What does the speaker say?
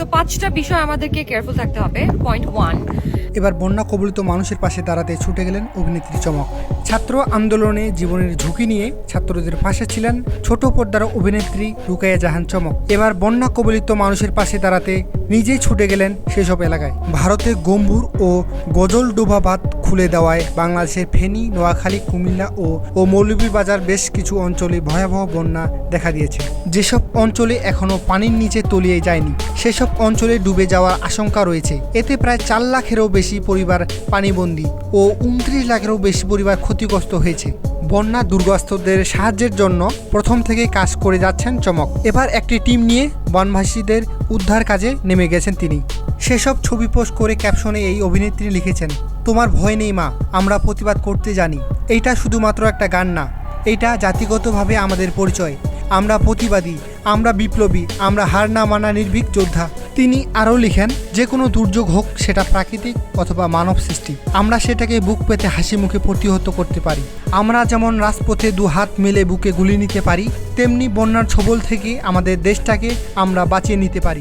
So পাঁচটা বিষয় আমাদেরকে কেয়ারফুল থাকতে হবে। পয়েন্ট ওয়ান এবার বন্যা কবলিত মানুষের পাশে দাঁড়াতে ছুটে গেলেন অভিনেত্রী চমক। ছাত্র আন্দোলনে জীবনের ঝুঁকি নিয়ে ছাত্রদের পাশে ছিলেন ছোট পর্দার অভিনেত্রী রুকাইয়া জাহান চমক। এবার বন্যা কবলিত মানুষের পাশে দাঁড়াতে নিজেই ছুটে গেলেন সেসব এলাকায়। ভারতে গম্ভুর ও গজল ডোবা বাঁধ খুলে দেওয়ায় বাংলাদেশের ফেনী, নোয়াখালী, কুমিল্লা ও ও মৌলভীবাজার বেশ কিছু অঞ্চলে ভয়াবহ বন্যা দেখা দিয়েছে। যেসব অঞ্চলে এখনও পানির নিচে তলিয়ে যায়নি, সেসব অঞ্চলে ডুবে যাওয়ার আশঙ্কা রয়েছে। এতে প্রায় চার লাখেরও বেশি পরিবার পানিবন্দী ও উনত্রিশ লাখেরও বেশি পরিবার ক্ষতিগ্রস্ত হয়েছে। বন্যা দুর্গস্তদের সাহায্যের জন্য প্রথম থেকে কাজ করে যাচ্ছেন চমক। এবার একটি টিম নিয়ে বনবাসীদের উদ্ধার কাজে নেমে গেছেন তিনি। সেসব ছবি পোস্ট করে ক্যাপশনে এই অভিনেত্রী লিখেছেন, তোমার ভয় নেই মা, আমরা প্রতিবাদ করতে জানি। এইটা শুধুমাত্র একটা গান না, এইটা জাতিগতভাবে আমাদের পরিচয়। আমরা প্রতিবাদী, আমরা বিপ্লবী, আমরা হার না মানা নির্ভীক যোদ্ধা। তিনি আরও লিখেন যে কোনো দুর্যোগ হোক, সেটা প্রাকৃতিক অথবা মানব সৃষ্টি। আমরা সেটাকে বুক পেতে হাসি মুখে প্রতিহত করতে পারি। আমরা যেমন রাজপথে দু হাত মেলে বুকে গুলি নিতে পারি, তেমনি বন্যার ছবল থেকে আমাদের দেশটাকে আমরা বাঁচিয়ে নিতে পারি।